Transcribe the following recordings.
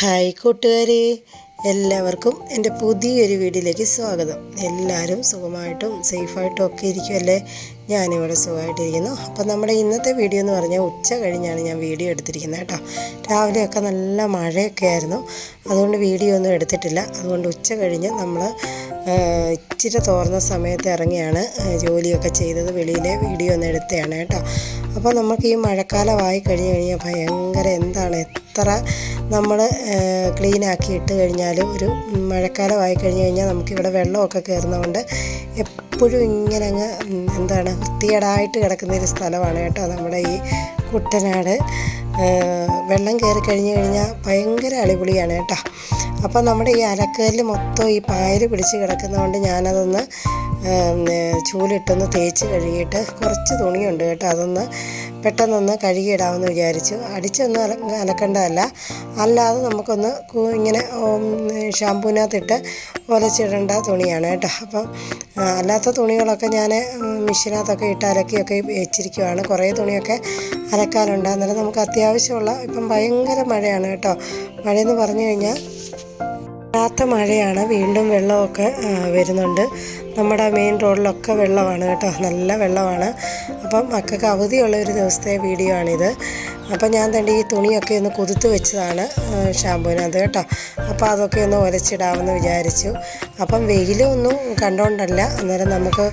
Hi കൂട്ടുകാരെ എല്ലാവർക്കും എന്റെ പുതിയൊരു വീഡിയോയിലേക്ക് സ്വാഗതം. എല്ലാവരും സുഖമായിട്ടും സേഫായിട്ടും ഒക്കെ ഇരിക്കുമല്ലേ ഞാനിവിടെ സുഖമായിട്ടിരിക്കുന്നു. അപ്പം നമ്മുടെ ഇന്നത്തെ വീഡിയോ എന്ന് പറഞ്ഞാൽ ഉച്ച കഴിഞ്ഞാണ് ഞാൻ വീഡിയോ എടുത്തിരിക്കുന്നത് കേട്ടോ. രാവിലെയൊക്കെ നല്ല മഴയൊക്കെ ആയിരുന്നു. അതുകൊണ്ട് വീഡിയോ ഒന്നും എടുത്തിട്ടില്ല. അതുകൊണ്ട് ഉച്ച കഴിഞ്ഞ് നമ്മൾ ഇച്ചിരി തോർന്ന സമയത്ത് ഇറങ്ങിയാണ് ജോലിയൊക്കെ ചെയ്തത്. വെളിയിലെ വീഡിയോ ഒന്ന് എടുത്തതാണ് കേട്ടോ. അപ്പോൾ നമുക്ക് ഈ മഴക്കാലമായി കഴിഞ്ഞ് കഴിഞ്ഞാൽ ഭയങ്കര എന്താണ് എത്ര നമ്മൾ ക്ലീനാക്കി ഇട്ട് കഴിഞ്ഞാൽ ഒരു മഴക്കാലമായി കഴിഞ്ഞ് കഴിഞ്ഞാൽ നമുക്കിവിടെ വെള്ളമൊക്കെ കയറുന്നതുകൊണ്ട് എപ്പോഴും ഇങ്ങനെ അങ്ങ് എന്താണ് വൃത്തികേടായിട്ട് കിടക്കുന്ന ഒരു സ്ഥലമാണ് കേട്ടോ നമ്മുടെ ഈ കുട്ടനാട്. വെള്ളം കയറി കഴിഞ്ഞ് കഴിഞ്ഞാൽ ഭയങ്കര അടിപൊളിയാണ് കേട്ടോ. അപ്പോൾ നമ്മുടെ ഈ അലക്കല്ല് മൊത്തം ഈ പായൽ പിടിച്ച് കിടക്കുന്നതുകൊണ്ട് ഞാനതൊന്ന് ചൂലിട്ടൊന്ന് തേച്ച് കഴുകിയിട്ട് കുറച്ച് തുണിയുണ്ട് കേട്ടോ. അതൊന്ന് പെട്ടെന്നൊന്ന് കഴുകിയിടാമെന്ന് വിചാരിച്ചു. അടിച്ചൊന്നും അല അലക്കേണ്ടതല്ല. അല്ലാതെ നമുക്കൊന്ന് ഇങ്ങനെ ഷാമ്പൂവിനകത്തിട്ട് ഒലച്ചിടേണ്ട തുണിയാണ് കേട്ടോ. അപ്പം അല്ലാത്ത തുണികളൊക്കെ ഞാൻ മെഷീനകത്തൊക്കെ ഇട്ട് അലക്കിയൊക്കെ വെച്ചിരിക്കുവാണ്. കുറേ തുണിയൊക്കെ അലക്കാനുണ്ട് അന്നേരം നമുക്ക് അത്യാവശ്യമുള്ള ഇപ്പം ഭയങ്കര മഴയാണ് കേട്ടോ. മഴയെന്ന് പറഞ്ഞു കഴിഞ്ഞാൽ വല്ലാത്ത മഴയാണ്. വീണ്ടും വെള്ളമൊക്കെ വരുന്നുണ്ട്. നമ്മുടെ മെയിൻ റോഡിലൊക്കെ വെള്ളമാണ് കേട്ടോ. നല്ല വെള്ളമാണ്. അപ്പം മക്കൾക്ക് അവധിയുള്ള ഒരു ദിവസത്തെ വീഡിയോ ആണിത്. അപ്പം ഞാൻ തന്നെ ഈ തുണിയൊക്കെ ഒന്ന് കുതിർത്ത് വെച്ചതാണ് ഷാമ്പൂവിനകത്ത് കേട്ടോ. അപ്പം അതൊക്കെ ഒന്ന് ഒലച്ചിടാമെന്ന് വിചാരിച്ചു. അപ്പം വെയിലൊന്നും കണ്ടുകൊണ്ടല്ല അന്നേരം നമുക്ക്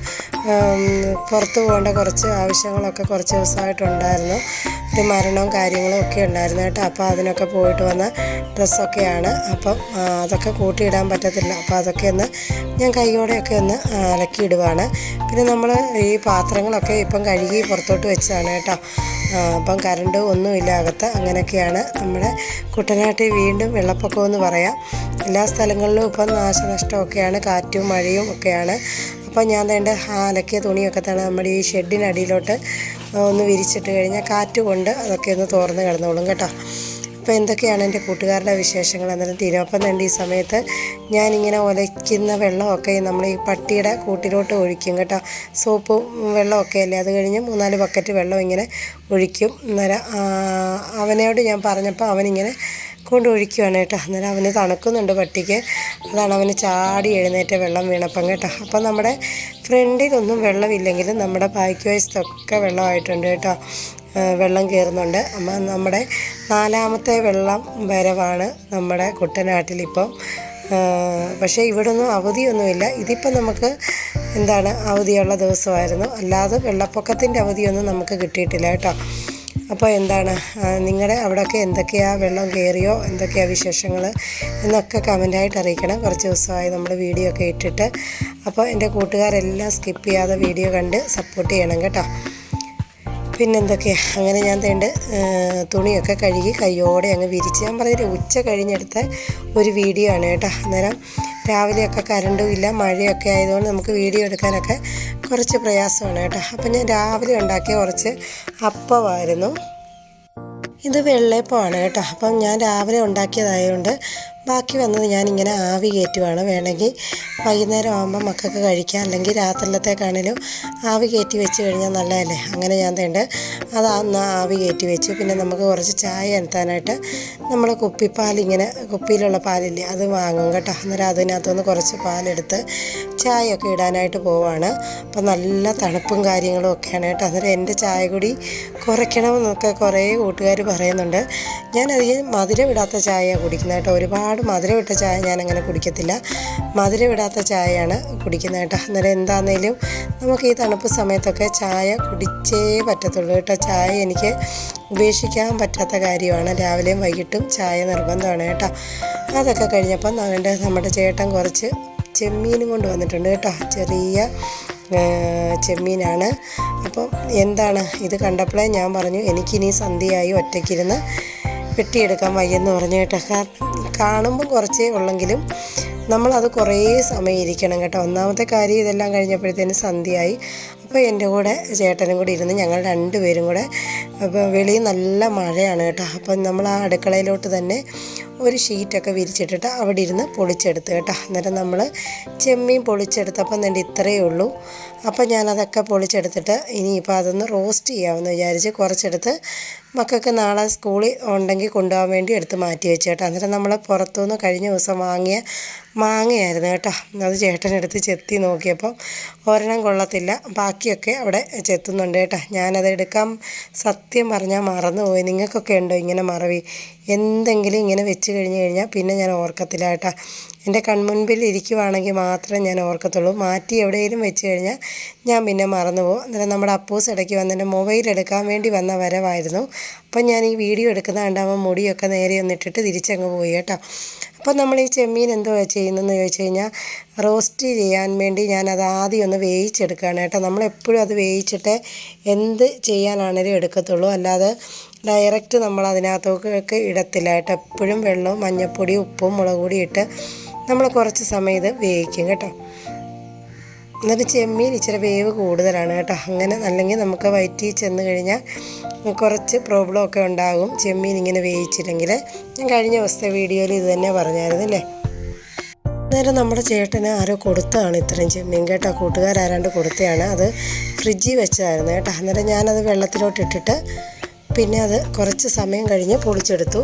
പുറത്ത് പോകേണ്ട കുറച്ച് ആവശ്യങ്ങളൊക്കെ കുറച്ച് ദിവസമായിട്ടുണ്ടായിരുന്നു. ഒരു മരണവും കാര്യങ്ങളും ഒക്കെ ഉണ്ടായിരുന്നു കേട്ടോ. അപ്പോൾ അതിനൊക്കെ പോയിട്ട് വന്ന ഡ്രസ്സൊക്കെയാണ്. അപ്പം അതൊക്കെ കൂട്ടിയിടാൻ പറ്റത്തില്ല. അപ്പോൾ അതൊക്കെ ഒന്ന് ഞാൻ കൈയോടെയൊക്കെ ഒന്ന് അലക്കിയിടുവാണ്. പിന്നെ നമ്മൾ ഈ പാത്രങ്ങളൊക്കെ ഇപ്പം കഴുകി പുറത്തോട്ട് വെച്ചതാണ് കേട്ടോ. അപ്പം കറണ്ട് ഒന്നുമില്ല അകത്ത്. അങ്ങനെയൊക്കെയാണ് നമ്മുടെ കുട്ടനാട്ടിൽ വീണ്ടും വെള്ളപ്പൊക്കം എന്ന് പറയാം. എല്ലാ സ്ഥലങ്ങളിലും ഇപ്പം നാശനഷ്ടമൊക്കെയാണ്. കാറ്റും മഴയും ഒക്കെയാണ്. അപ്പോൾ ഞാൻ വേണ്ട അലക്കിയ തുണിയൊക്കെ തന്നെ നമ്മുടെ ഈ ഷെഡിനടിയിലോട്ട് ഒന്ന് വിരിച്ചിട്ട് കഴിഞ്ഞാൽ കാറ്റ് കൊണ്ട് അതൊക്കെ ഒന്ന് തോർന്ന് കിടന്നോളും കേട്ടോ. അപ്പോൾ എന്തൊക്കെയാണ് എന്റെ കൂട്ടുകാരുടെ വിശേഷങ്ങൾ എന്നാലും തിരുവപ്പം തന്നെ ഈ സമയത്ത് ഞാനിങ്ങനെ ഒലയ്ക്കുന്ന വെള്ളമൊക്കെ നമ്മൾ ഈ പട്ടിയുടെ കൂട്ടിലോട്ട് ഒഴിക്കും കേട്ടോ. സോപ്പും വെള്ളമൊക്കെ അല്ലേ? അത് കഴിഞ്ഞ് മൂന്നാൽ ബക്കറ്റ് വെള്ളം ഇങ്ങനെ ഒഴിക്കും. അന്നേരം അവനോട് ഞാൻ പറഞ്ഞപ്പോൾ അവനിങ്ങനെ കൊണ്ട് ഒഴിക്കുവാണ് കേട്ടോ. അന്നേരം അവന് തണുക്കുന്നുണ്ട് പട്ടിക്ക്. അതാണ് അവന് ചാടി എഴുന്നേറ്റ് വെള്ളം വീണപ്പം കേട്ടോ. അപ്പം നമ്മുടെ ഫ്രണ്ടിലൊന്നും വെള്ളമില്ലെങ്കിലും നമ്മുടെ ബാക്ക് വശത്തൊക്കെ വെള്ളമായിട്ടുണ്ട് കേട്ടോ. വെള്ളം കയറുന്നുണ്ട്. അപ്പം നമ്മുടെ നാലാമത്തെ വെള്ളം വരവാണ് നമ്മുടെ കുട്ടനാട്ടിലിപ്പം. പക്ഷേ ഇവിടെ ഒന്നും അവധിയൊന്നുമില്ല. ഇതിപ്പം നമുക്ക് എന്താണ് അവധിയുള്ള ദിവസമായിരുന്നു. അല്ലാതെ വെള്ളപ്പൊക്കത്തിന്റെ അവധിയൊന്നും നമുക്ക് കിട്ടിയിട്ടില്ല കേട്ടോ. അപ്പോൾ എന്താണ്? നിങ്ങളുടെ അവിടെയൊക്കെ എന്തൊക്കെയാണ് വെള്ളം കയറിയോ? എന്തൊക്കെയാണ് വിശേഷങ്ങൾ? എന്നൊക്കെ കമന്റായിട്ട് അറിയിക്കണം. കുറച്ച് ദിവസമായി നമ്മൾ വീഡിയോ ഒക്കെ ഇട്ടിട്ട്. അപ്പോൾ എന്റെ കൂട്ടുകാരെല്ലാം സ്കിപ്പ് ചെയ്യാതെ വീഡിയോ കണ്ട് സപ്പോർട്ട് ചെയ്യണം കേട്ടോ. പിന്നെന്തൊക്കെയാണ് അങ്ങനെ ഞാൻ തേണ്ട തുണിയൊക്കെ കഴുകി കയ്യോടെ അങ്ങ് വിരിച്ച്. ഞാൻ പറഞ്ഞില്ല ഉച്ച കഴിഞ്ഞെടുത്ത ഒരു വീഡിയോ ആണ് കേട്ടോ. അന്നേരം രാവിലെയൊക്കെ കരണ്ടും ഇല്ല മഴയൊക്കെ ആയതുകൊണ്ട് നമുക്ക് വീഡിയോ എടുക്കാനൊക്കെ കുറച്ച് പ്രയാസമാണ് കേട്ടോ. അപ്പം ഞാൻ രാവിലെ ഉണ്ടാക്കിയ കുറച്ച് അപ്പമായിരുന്നു. ഇത് വെള്ളയപ്പമാണ് കേട്ടോ. അപ്പം ഞാൻ രാവിലെ ഉണ്ടാക്കിയതായതുകൊണ്ട് ബാക്കി വന്നത് ഞാനിങ്ങനെ ആവി കയറ്റുവാണ്. വേണമെങ്കിൽ വൈകുന്നേരം ആകുമ്പോൾ മക്കൾക്ക് കഴിക്കാം. അല്ലെങ്കിൽ രാത്രിയിലത്തേക്കാണേലും ആവി കയറ്റി വെച്ച് കഴിഞ്ഞാൽ നല്ലതല്ലേ? അങ്ങനെ ഞാൻ തേണ്ട അത് ആവി കയറ്റി വെച്ചു. പിന്നെ നമുക്ക് കുറച്ച് ചായ എത്താനായിട്ട് നമ്മൾ കുപ്പിപ്പാൽ ഇങ്ങനെ കുപ്പിയിലുള്ള പാലില്ലേ അത് വാങ്ങും കേട്ടോ. അന്നേരം അതിനകത്തുനിന്ന് കുറച്ച് പാലെടുത്ത് ചായയൊക്കെ ഇടാനായിട്ട് പോവാണ്. അപ്പോൾ നല്ല തണുപ്പും കാര്യങ്ങളും ഒക്കെയാണ് കേട്ടോ. അന്നേരം എന്റെ ചായ കൂടി കുറയ്ക്കണമെന്നൊക്കെ കുറേ കൂട്ടുകാർ പറയുന്നുണ്ട്. ഞാനധികം മധുരം ഇടാത്ത ചായ കുടിക്കുന്നത് ഒരുപാട് മധുരമിട്ട ചായ ഞാൻ കുടിക്കത്തില്ല. മധുരമിടാത്ത ചായയാണ് കുടിക്കുന്നത് കേട്ടോ. അന്നേരം എന്താണെങ്കിലും നമുക്ക് ഈ തണുപ്പ് സമയത്തൊക്കെ ചായ കുടിച്ചേ പറ്റത്തുള്ളൂ കേട്ടോ. ചായ എനിക്ക് ഉപേക്ഷിക്കാൻ പറ്റാത്ത കാര്യമാണ്. രാവിലെയും വൈകിട്ടും ചായ നിർബന്ധമാണ് കേട്ടോ. അതൊക്കെ കഴിഞ്ഞപ്പം നമ്മുടെ നമ്മുടെ ചേട്ടൻ കുറച്ച് ചെമ്മീനും കൊണ്ട് വന്നിട്ടുണ്ട് കേട്ടോ. ചെറിയ ചെമ്മീനാണ്. അപ്പം എന്താണ്? ഇത് കണ്ടപ്പോഴേ ഞാൻ പറഞ്ഞു എനിക്കിനി സന്ധ്യയായി ഒറ്റയ്ക്കിരുന്ന് വെട്ടിയെടുക്കാൻ വയ്യെന്ന് പറഞ്ഞു കേട്ടോ. കാരണം കാണുമ്പോൾ കുറച്ചേ ഉള്ളെങ്കിലും നമ്മളത് കുറേ സമയം ഇരിക്കണം കേട്ടോ. ഒന്നാമത്തെ കാര്യം ഇതെല്ലാം കഴിഞ്ഞപ്പോഴത്തേന് സന്ധ്യയായി. അപ്പോൾ എന്റെ കൂടെ ചേട്ടനും കൂടി ഇരുന്ന് ഞങ്ങൾ രണ്ടുപേരും കൂടെ വെളിയിൽ നല്ല മഴയാണ് കേട്ടോ. അപ്പം നമ്മൾ ആ അടുക്കളയിലോട്ട് തന്നെ ഒരു ഷീറ്റൊക്കെ വിരിച്ചിട്ടിട്ട് അവിടെ ഇരുന്ന് പൊളിച്ചെടുത്ത് കേട്ടോ. അന്നേരം നമ്മൾ ചെമ്മീൻ പൊളിച്ചെടുത്തപ്പം എന്റെ ഇത്രയേ ഉള്ളൂ. അപ്പം ഞാനതൊക്കെ പൊളിച്ചെടുത്തിട്ട് ഇനിയിപ്പോൾ അതൊന്ന് റോസ്റ്റ് ചെയ്യാമെന്ന് വിചാരിച്ച് കുറച്ചെടുത്ത് മക്കൾക്ക് നാളെ സ്കൂളിൽ ഉണ്ടെങ്കിൽ കൊണ്ടുപോകാൻ വേണ്ടി എടുത്ത് മാറ്റി വെച്ചു കേട്ടോ. അന്നേരം നമ്മൾ പുറത്തുനിന്ന് കഴിഞ്ഞ ദിവസം വാങ്ങിയ മാങ്ങയായിരുന്നു കേട്ടോ. അത് ചേട്ടനെടുത്ത് ചെത്തി നോക്കിയപ്പം ഒരെണ്ണം കൊള്ളത്തില്ല. ബാക്കിയൊക്കെ അവിടെ ചെത്തുന്നുണ്ട് കേട്ടോ. ഞാനത് എടുക്കാൻ സത്യം പറഞ്ഞാൽ മറന്നുപോയി നിങ്ങൾക്കൊക്കെ ഉണ്ടോ ഇങ്ങനെ മറവി? എന്തെങ്കിലും ഇങ്ങനെ വെച്ച് കഴിഞ്ഞ് കഴിഞ്ഞാൽ പിന്നെ ഞാൻ ഓർക്കത്തില്ല കേട്ടോ. എന്റെ കൺമുൻപിൽ ഇരിക്കുവാണെങ്കിൽ മാത്രമേ ഞാൻ ഓർക്കത്തുള്ളൂ. മാറ്റി എവിടെയെങ്കിലും വെച്ച് കഴിഞ്ഞാൽ ഞാൻ പിന്നെ മറന്നു പോകും. അന്നേരം നമ്മുടെ അപ്പൂസ് ഇടയ്ക്ക് വന്നിട്ട് മൊബൈൽ എടുക്കാൻ വേണ്ടി വന്ന വരവായിരുന്നു. അപ്പം ഞാൻ ഈ വീഡിയോ എടുക്കുന്ന കണ്ടാകുമ്പോൾ മുടിയൊക്കെ നേരെ ഒന്നിട്ടിട്ട് തിരിച്ചങ്ങ് പോയി കേട്ടോ. അപ്പം നമ്മൾ ഈ ചെമ്മീൻ എന്തോ ചെയ്യുന്നതെന്ന് ചോദിച്ചു കഴിഞ്ഞാൽ റോസ്റ്റ് ചെയ്യാൻ വേണ്ടി ഞാൻ അത് ആദ്യം ഒന്ന് വേവിച്ചെടുക്കുകയാണ് കേട്ടോ. നമ്മളെപ്പോഴും അത് വേവിച്ചിട്ട് എന്ത് ചെയ്യാനാണേലും എടുക്കത്തുള്ളൂ. അല്ലാതെ ഡയറക്റ്റ് നമ്മൾ അതിനകത്തേക്ക് ഇടത്തില്ല കേട്ടോ. എപ്പോഴും വെള്ളവും മഞ്ഞൾപ്പൊടി ഉപ്പും മുളക് പൊടി ഇട്ട് നമ്മൾ കുറച്ച് സമയം ഇത് വേവിക്കും കേട്ടോ. എന്നിട്ട് ചെമ്മീൻ ഇച്ചിരി വേവ് കൂടുതലാണ് കേട്ടോ. അങ്ങനെ അല്ലെങ്കിൽ നമുക്ക് വയറ്റിൽ ചെന്ന് കഴിഞ്ഞാൽ കുറച്ച് പ്രോബ്ലം ഒക്കെ ഉണ്ടാകും. ചെമ്മീൻ ഇങ്ങനെ വേവിച്ചില്ലെങ്കിൽ. ഞാൻ കഴിഞ്ഞ ദിവസത്തെ വീഡിയോയിൽ ഇത് തന്നെ പറഞ്ഞായിരുന്നു അല്ലേ? അന്നേരം നമ്മുടെ ചേട്ടന് ആരോ കൊടുത്തതാണ് ഇത്രയും ചെമ്മീൻ കേട്ടോ. കൂട്ടുകാരാരാണ്ട് കൊടുത്തതാണ്. അത് ഫ്രിഡ്ജിൽ വെച്ചതായിരുന്നു കേട്ടോ. അന്നേരം ഞാനത് വെള്ളത്തിലോട്ട് ഇട്ടിട്ട് പിന്നെ അത് കുറച്ച് സമയം കഴിഞ്ഞ് പൊളിച്ചെടുത്തു.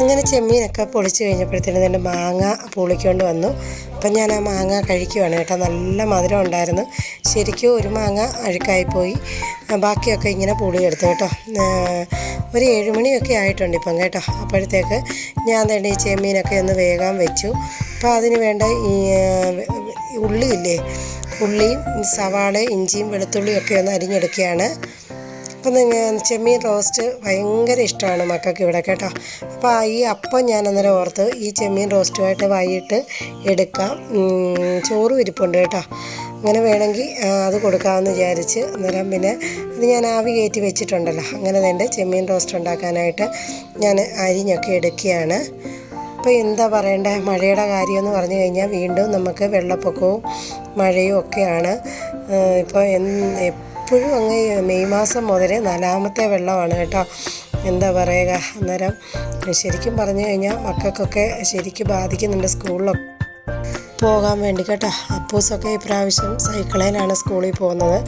അങ്ങനെ ചെമ്മീനൊക്കെ പൊളിച്ച് കഴിഞ്ഞപ്പോഴത്തേനും എന്റെ മാങ്ങ പൊളിക്കൊണ്ട് വന്നു. അപ്പം ഞാൻ ആ മാങ്ങ കഴിക്കുവാണ് കേട്ടോ. നല്ല മധുരം ഉണ്ടായിരുന്നു. ശരിക്കും ഒരു മാങ്ങ അഴുക്കായിപ്പോയി. ബാക്കിയൊക്കെ ഇങ്ങനെ പുളിയെടുത്തു കേട്ടോ. ഒരു ഏഴുമണിയൊക്കെ ആയിട്ടുണ്ട് ഇപ്പം കേട്ടോ. അപ്പോഴത്തേക്ക് ഞാൻ തന്നെ ഈ ചെമ്മീനൊക്കെ ഒന്ന് വേഗം വെച്ചു. അപ്പോൾ അതിന് വേണ്ട ഈ ഉള്ളിയില്ലേ? ഉള്ളിയും സവാള ഇഞ്ചിയും വെളുത്തുള്ളിയും ഒക്കെ ഒന്ന് അരിഞ്ഞെടുക്കുകയാണ്. അപ്പം ചെമ്മീൻ റോസ്റ്റ് ഭയങ്കര ഇഷ്ടമാണ് മക്കൾക്ക് ഇവിടെ കേട്ടോ. അപ്പോൾ ഈ അപ്പം ഞാൻ അന്നേരം ഓർത്ത് ഈ ചെമ്മീൻ റോസ്റ്റുമായിട്ട് വൈകിട്ട് എടുക്കാം. ചോറ് ഇരിപ്പുണ്ട് കേട്ടോ. അങ്ങനെ വേണമെങ്കിൽ അത് കൊടുക്കാമെന്ന് വിചാരിച്ച് അന്നേരം പിന്നെ ഇത് ഞാൻ ആവി കയറ്റി വെച്ചിട്ടുണ്ടല്ലോ. അങ്ങനെ തന്നെ ചെമ്മീൻ റോസ്റ്റ് ഉണ്ടാക്കാനായിട്ട് ഞാൻ അരിഞ്ഞൊക്കെ എടുക്കുകയാണ്. അപ്പോൾ എന്താ പറയണ്ടേ? മഴയുടെ കാര്യമെന്ന് പറഞ്ഞു കഴിഞ്ഞാൽ വീണ്ടും നമുക്ക് വെള്ളപ്പൊക്കവും മഴയും ഒക്കെയാണ്. ഇപ്പോൾ എപ്പോഴും അങ്ങ് മെയ് മാസം മുതൽ നാലാമത്തെ വെള്ളമാണ് കേട്ടോ. എന്താ പറയുക അന്നേരം ശരിക്കും പറഞ്ഞു കഴിഞ്ഞാൽ മക്കൾക്കൊക്കെ ശരിക്കും ബാധിക്കുന്നുണ്ട് സ്കൂളിലൊക്കെ പോകാൻ വേണ്ടി കേട്ടോ. അപ്പൂസൊക്കെ ഇപ്രാവശ്യം സൈക്കിളേലാണ് സ്കൂളിൽ പോകുന്നത്.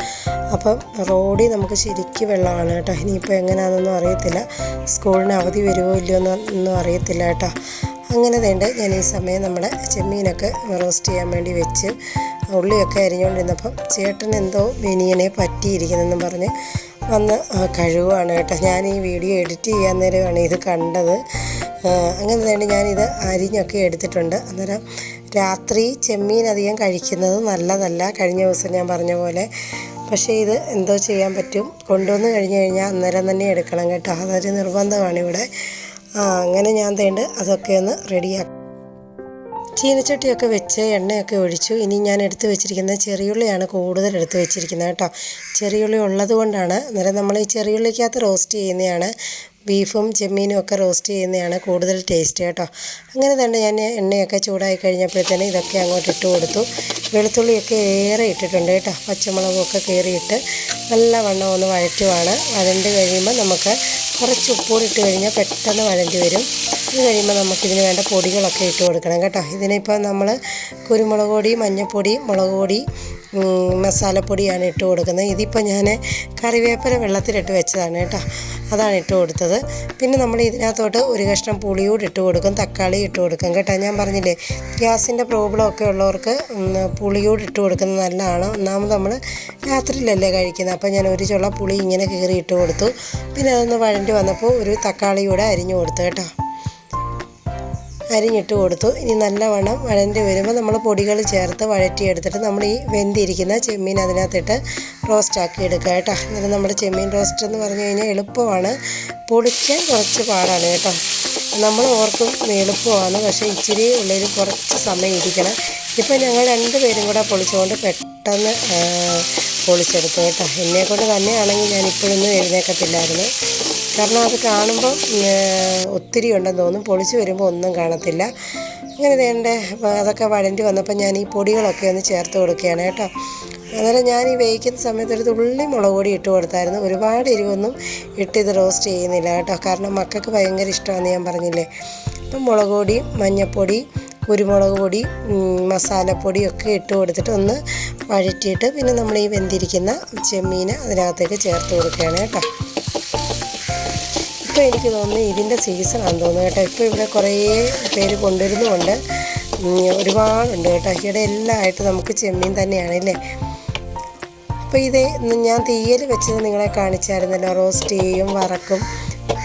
അപ്പം റോഡിൽ നമുക്ക് ശരിക്കും വെള്ളമാണ് കേട്ടോ. ഇനിയിപ്പോൾ എങ്ങനെയാണെന്നൊന്നും അറിയത്തില്ല. സ്കൂളിന് അവധി വരുമോ ഇല്ലയോ എന്നൊന്നും അറിയത്തില്ല കേട്ടോ. അങ്ങനെ വേണ്ട ഞാൻ ഈ സമയം നമ്മുടെ ചെമ്മീനൊക്കെ റോസ്റ്റ് ചെയ്യാൻ വേണ്ടി വെച്ച് ഉള്ളിയൊക്കെ അരിഞ്ഞുകൊണ്ടിരുന്നപ്പം ചേട്ടൻ എന്തോ ബനിയനെ പറ്റിയിരിക്കുന്നെന്നും പറഞ്ഞ് വന്ന് കഴിവാണ് കേട്ടോ. ഞാൻ ഈ വീഡിയോ എഡിറ്റ് ചെയ്യാൻ നേരമാണ് ഇത് കണ്ടത്. അങ്ങനെ തന്നെ ഞാനിത് അരിഞ്ഞൊക്കെ എടുത്തിട്ടുണ്ട്. അന്നേരം രാത്രി ചെമ്മീൻ അധികം കഴിക്കുന്നത് നല്ലതല്ല. കഴിഞ്ഞ ദിവസം ഞാൻ പറഞ്ഞ പോലെ. പക്ഷേ ഇത് എന്തോ ചെയ്യാൻ പറ്റും. കൊണ്ടുവന്ന് കഴിഞ്ഞ് കഴിഞ്ഞാൽ അന്നേരം തന്നെ എടുക്കണം കേട്ടോ. അതൊരു നിർബന്ധമാണ് ഇവിടെ. അങ്ങനെ ഞാൻ തേണ്ട് അതൊക്കെ ഒന്ന് റെഡിയാക്കി ചീനച്ചട്ടിയൊക്കെ വെച്ച് എണ്ണയൊക്കെ ഒഴിച്ചു. ഇനി ഞാൻ എടുത്ത് വെച്ചിരിക്കുന്നത് ചെറിയുള്ളിയാണ് കൂടുതൽ എടുത്ത് വെച്ചിരിക്കുന്നത് കേട്ടോ. ചെറിയുള്ളി ഉള്ളത് കൊണ്ടാണ് അന്നേരം നമ്മൾ ഈ ചെറിയുള്ളിക്കകത്ത് റോസ്റ്റ് ചെയ്യുന്നതാണ്. ബീഫും ചെമ്മീനും ഒക്കെ റോസ്റ്റ് ചെയ്യുന്നതാണ് കൂടുതൽ ടേസ്റ്റ് കേട്ടോ. അങ്ങനെ തന്നെ ഞാൻ എണ്ണയൊക്കെ ചൂടായി കഴിഞ്ഞപ്പോഴത്തേന് ഇതൊക്കെ അങ്ങോട്ട് ഇട്ട് കൊടുത്തു. വെളുത്തുള്ളിയൊക്കെ ഏറെ ഇട്ടിട്ടുണ്ട് കേട്ടോ. പച്ചമുളകൊക്കെ കയറിയിട്ട് നല്ല വണ്ണം ഒന്ന് വഴറ്റുവാണ്. വഴണ്ട് കഴിയുമ്പോൾ നമുക്ക് കുറച്ച് ഉപ്പൂടിട്ട് കഴിഞ്ഞാൽ പെട്ടെന്ന് വഴണ്ടി വരും. അത് കഴിയുമ്പോൾ നമുക്കിതിന് വേണ്ട പൊടികളൊക്കെ ഇട്ട് കൊടുക്കണം കേട്ടോ. ഇതിനിപ്പോൾ നമ്മൾ കുരുമുളക് പൊടി മഞ്ഞൾപ്പൊടി മുളക് പൊടി മസാലപ്പൊടിയാണ് ഇട്ട് കൊടുക്കുന്നത്. ഇതിപ്പോൾ ഞാൻ കറിവേപ്പില വെള്ളത്തിലിട്ട് വെച്ചതാണ് കേട്ടോ. അതാണ് ഇട്ട് കൊടുത്തത്. പിന്നെ നമ്മൾ ഇതിനകത്തോട്ട് ഒരു കഷ്ണം പുളിയൂടെ ഇട്ട് കൊടുക്കും. തക്കാളി ഇട്ട് കൊടുക്കും കേട്ടോ. ഞാൻ പറഞ്ഞില്ലേ ഗ്യാസിന്റെ പ്രോബ്ലം ഒക്കെ ഉള്ളവർക്ക് പുളിയൂടെ ഇട്ട് കൊടുക്കുന്നത് നല്ലതാണ്. ഒന്നാമത് നമ്മൾ രാത്രിയിലല്ലേ കഴിക്കുന്നത് അപ്പോൾ ഞാൻ ഒരു ചുള്ള പുളി ഇങ്ങനെ കീറി ഇട്ട് കൊടുത്തു. പിന്നെ അതൊന്ന് വഴണ്ടി വന്നപ്പോൾ ഒരു തക്കാളിയൂടെ അരിഞ്ഞു കൊടുത്തു കേട്ടോ. അരിഞ്ഞിട്ട് കൊടുത്തു. ഇനി നല്ലവണ്ണം വഴണ്ടി വരുമ്പോൾ നമ്മൾ പൊടികൾ ചേർത്ത് വഴറ്റിയെടുത്തിട്ട് നമ്മൾ ഈ വെന്തിരിക്കുന്ന ചെമ്മീൻ അതിനകത്തിട്ട് റോസ്റ്റാക്കി എടുക്കുക കേട്ടോ. എന്നിട്ട് നമ്മുടെ ചെമ്മീൻ റോസ്റ്റ് എന്ന് പറഞ്ഞു കഴിഞ്ഞാൽ എളുപ്പമാണ്. പൊടിക്കാൻ കുറച്ച് പാടാണ് കേട്ടോ. നമ്മൾ ഓർക്കും എളുപ്പമാണ് പക്ഷേ ഇച്ചിരി ഉള്ളിൽ കുറച്ച് സമയം ഇരിക്കണം. ഇപ്പം ഞങ്ങൾ രണ്ട് പേരും കൂടെ പൊളിച്ചുകൊണ്ട് പെട്ടെന്ന് പൊളിച്ചെടുത്തു കേട്ടോ. എന്നെക്കൊണ്ട് തന്നെയാണെങ്കിൽ ഞാൻ ഇപ്പോഴൊന്നും എഴുന്നേക്കത്തില്ലായിരുന്നു. കാരണം അത് കാണുമ്പോൾ ഒത്തിരി ഉണ്ടെന്ന് തോന്നും. പൊളിച്ച് വരുമ്പോൾ ഒന്നും കാണത്തില്ല. അങ്ങനെ വേണ്ട അതൊക്കെ വഴണ്ടി വന്നപ്പോൾ ഞാൻ ഈ പൊടികളൊക്കെ ഒന്ന് ചേർത്ത് കൊടുക്കുകയാണ് കേട്ടോ. അന്നേരം ഞാൻ ഈ വേവിക്കുന്ന സമയത്ത് ഒരു തുള്ളി മുളക് പൊടി ഇട്ട് കൊടുത്തായിരുന്നു. ഒരുപാട് എരിവൊന്നും ഇട്ട് ഇത് റോസ്റ്റ് ചെയ്യുന്നില്ല കേട്ടോ. കാരണം മക്കൾക്ക് ഭയങ്കര ഇഷ്ടമാണെന്ന് ഞാൻ പറഞ്ഞില്ലേ. അപ്പം മുളക് പൊടി മഞ്ഞൾപ്പൊടി കുരുമുളക് പൊടി മസാലപ്പൊടി ഒക്കെ ഇട്ട് കൊടുത്തിട്ട് ഒന്ന് വഴറ്റിയിട്ട് പിന്നെ നമ്മൾ ഈ വെന്തിരിക്കുന്ന ചെമ്മീൻ അതിനകത്തേക്ക് ചേർത്ത് കൊടുക്കുകയാണ് കേട്ടോ. ഇപ്പോൾ എനിക്ക് തോന്നുന്നു ഇതിന്റെ സീസണാണെന്ന് തോന്നുന്നു കേട്ടോ. ഇപ്പോൾ ഇവിടെ കുറേ പേര് കൊണ്ടുവരുന്നുമുണ്ട്. ഒരുപാടുണ്ട് കേട്ടോ. ഇവിടെ എല്ലാം ആയിട്ട് നമുക്ക് ചെമ്മീൻ തന്നെയാണ് അല്ലേ? അപ്പോൾ ഇത് ഞാൻ തീയൽ വെച്ചത് നിങ്ങളെ കാണിച്ചായിരുന്നല്ലോ. റോസ്റ്റ് ചെയ്യും വറക്കും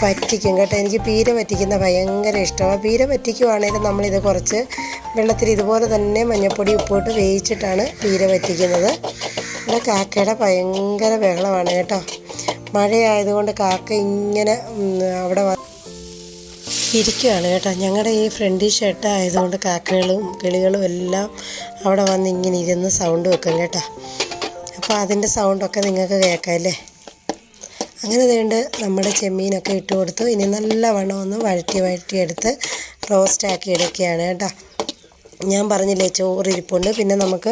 പറ്റിക്കും കേട്ടോ. എനിക്ക് പീര പറ്റിക്കുന്ന ഭയങ്കര ഇഷ്ടമാണ് പീര പറ്റിക്കുവാണേലും നമ്മളിത് കുറച്ച് വെള്ളത്തിൽ ഇതുപോലെ തന്നെ മഞ്ഞൾപ്പൊടി ഉപ്പിട്ട് വേവിച്ചിട്ടാണ് പീര പറ്റിക്കുന്നത്. ഇവിടെ കാക്കയുടെ ഭയങ്കര ബഹളമാണ് കേട്ടോ. മഴയായതുകൊണ്ട് കാക്ക ഇങ്ങനെ അവിടെ ഇരിക്കുകയാണ് കേട്ടോ. ഞങ്ങളുടെ ഈ ഫ്രണ്ടി ഷെഡ് ആയതുകൊണ്ട് കാക്കകളും കിളികളും എല്ലാം അവിടെ വന്ന് ഇങ്ങനെ ഇരുന്ന് സൗണ്ട് വെക്കും കേട്ടോ. അപ്പോൾ അതിന്റെ സൗണ്ടൊക്കെ നിങ്ങൾക്ക് കേൾക്കാം അല്ലേ? അങ്ങനെ വേണ്ട നമ്മുടെ ചെമ്മീനൊക്കെ ഇട്ട് കൊടുത്തു. ഇനി നല്ലവണ്ണം ഒന്ന് വഴറ്റി വഴറ്റി വഴറ്റിയെടുത്ത് റോസ്റ്റാക്കി എടുക്കുകയാണ് കേട്ടോ. ഞാൻ പറഞ്ഞില്ലേ ചോറിരിപ്പുണ്ട്. പിന്നെ നമുക്ക്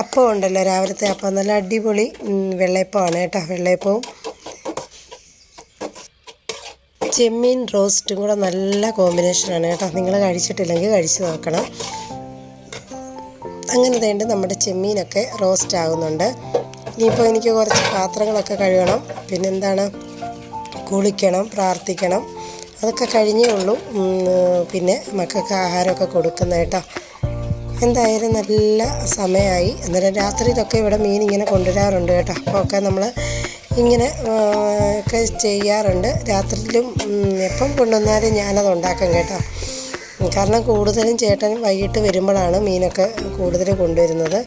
അപ്പം ഉണ്ടല്ലോ രാവിലത്തെ അപ്പം. നല്ല അടിപൊളി വെള്ളയപ്പമാണ് കേട്ടോ. വെള്ളയപ്പവും ചെമ്മീൻ റോസ്റ്റും കൂടെ നല്ല കോമ്പിനേഷനാണ് കേട്ടോ. നിങ്ങൾ കഴിച്ചിട്ടില്ലെങ്കിൽ കഴിച്ചു നോക്കണം. അങ്ങനെ വേണ്ട നമ്മുടെ ചെമ്മീനൊക്കെ റോസ്റ്റ് ആകുന്നുണ്ട്. ഇനിയിപ്പോൾ എനിക്ക് കുറച്ച് പാത്രങ്ങളൊക്കെ കഴുകണം. പിന്നെന്താണ്? കുളിക്കണം പ്രാർത്ഥിക്കണം. അതൊക്കെ കഴിഞ്ഞേ ഉള്ളൂ. പിന്നെ മക്കൾക്ക് ആഹാരമൊക്കെ കൊടുക്കുന്ന കേട്ടോ. എന്തായാലും നല്ല സമയമായി. അന്നേരം രാത്രിയിലൊക്കെ ഇവിടെ മീൻ ഇങ്ങനെ കൊണ്ടുവരാറുണ്ട് കേട്ടോ. അപ്പോൾ ഒക്കെ നമ്മൾ ഇങ്ങനെ ഒക്കെ ചെയ്യാറുണ്ട്. രാത്രിയിലും എപ്പം കൊണ്ടുവന്നാലും ഞാനത് ഉണ്ടാക്കും കേട്ടോ. കാരണം കൂടുതലും ചേട്ടൻ വൈകിട്ട് വരുമ്പോഴാണ് മീനൊക്കെ കൂടുതൽ കൊണ്ടുവരുന്നത്.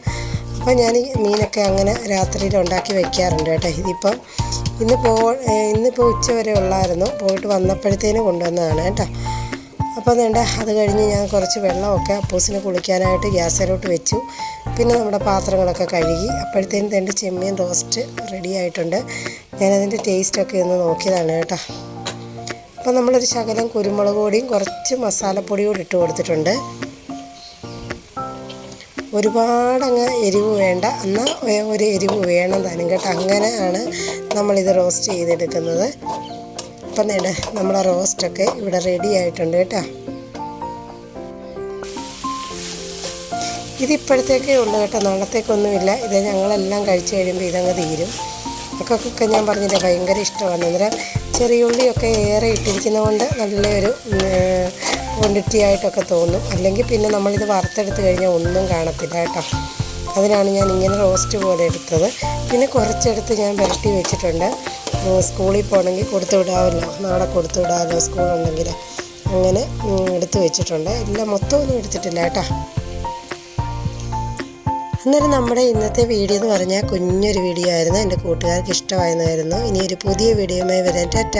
അപ്പോൾ ഞാൻ മീനൊക്കെ അങ്ങനെ രാത്രിയിൽ ഉണ്ടാക്കി വയ്ക്കാറുണ്ട് കേട്ടോ. ഇതിപ്പം ഇന്ന് പോ ഇന്നിപ്പോൾ ഉച്ച വരെ ഉള്ളായിരുന്നു. പോയിട്ട് വന്നപ്പോഴത്തേനും കൊണ്ടുവന്നതാണ് കേട്ടോ. അപ്പോൾ വേണ്ട അത് കഴിഞ്ഞ് ഞാൻ കുറച്ച് വെള്ളമൊക്കെ അപ്പൂസിനെ കുളിക്കാനായിട്ട് ഗ്യാസിലോട്ട് വെച്ചു. പിന്നെ നമ്മുടെ പാത്രങ്ങളൊക്കെ കഴുകി അപ്പോഴത്തേനും തേണ്ട ചെമ്മീൻ റോസ്റ്റ് റെഡി ആയിട്ടുണ്ട്. ഞാനതിന്റെ ടേസ്റ്റൊക്കെ ഒന്ന് നോക്കിയതാണ് കേട്ടോ. അപ്പോൾ നമ്മളൊരു ശകലം കുരുമുളക് പൊടിയും കുറച്ച് മസാലപ്പൊടിയും ഇട്ട് കൊടുത്തിട്ടുണ്ട്. ഒരുപാടങ്ങ് എരിവ് വേണ്ട. എന്നാൽ ഒരു എരിവ് വേണം താനും കേട്ടോ. അങ്ങനെയാണ് നമ്മളിത് റോസ്റ്റ് ചെയ്തെടുക്കുന്നത്. അപ്പം നേട നമ്മളെ റോസ്റ്റൊക്കെ ഇവിടെ റെഡി ആയിട്ടുണ്ട് കേട്ടോ. ഇതിപ്പോഴത്തേക്കേ ഉള്ളൂ കേട്ടോ. നാളത്തേക്കൊന്നുമില്ല. ഇത് ഞങ്ങളെല്ലാം കഴിച്ചു കഴിയുമ്പോൾ ഇതങ്ങ് തീരും. മക്കൾക്കൊക്കെ ഞാൻ പറഞ്ഞില്ല ഭയങ്കര ഇഷ്ടമാണ്. അന്നേരം ചെറിയ ഉള്ളിയൊക്കെ ഏറെ ഇട്ടിരിക്കുന്നതുകൊണ്ട് നല്ലൊരു ക്വാണ്ടിറ്റി ആയിട്ടൊക്കെ തോന്നും. അല്ലെങ്കിൽ പിന്നെ നമ്മളിത് വറുത്തെടുത്ത് കഴിഞ്ഞാൽ ഒന്നും കാണത്തില്ല കേട്ടോ. അതിനാണ് ഞാൻ ഇങ്ങനെ റോസ്റ്റ് പോലെ എടുത്തത്. പിന്നെ കുറച്ചെടുത്ത് ഞാൻ വരട്ടി വെച്ചിട്ടുണ്ട്. സ്കൂളിൽ പോകണമെങ്കിൽ കൊടുത്തു വിടാമല്ലോ. നാളെ കൊടുത്തു വിടാമല്ലോ സ്കൂളുണ്ടെങ്കിൽ. അങ്ങനെ എടുത്തു വെച്ചിട്ടുണ്ട്. എല്ലാം മൊത്തമൊന്നും എടുത്തിട്ടില്ല കേട്ടോ. അന്നേരം നമ്മുടെ ഇന്നത്തെ വീഡിയോ എന്ന് പറഞ്ഞാൽ കുഞ്ഞൊരു വീഡിയോ ആയിരുന്നു. എന്റെ കൂട്ടുകാർക്ക് ഇഷ്ടമായിരുന്നു ഇനി ഒരു പുതിയ വീഡിയോയുമായി വരാൻ ടാറ്റ.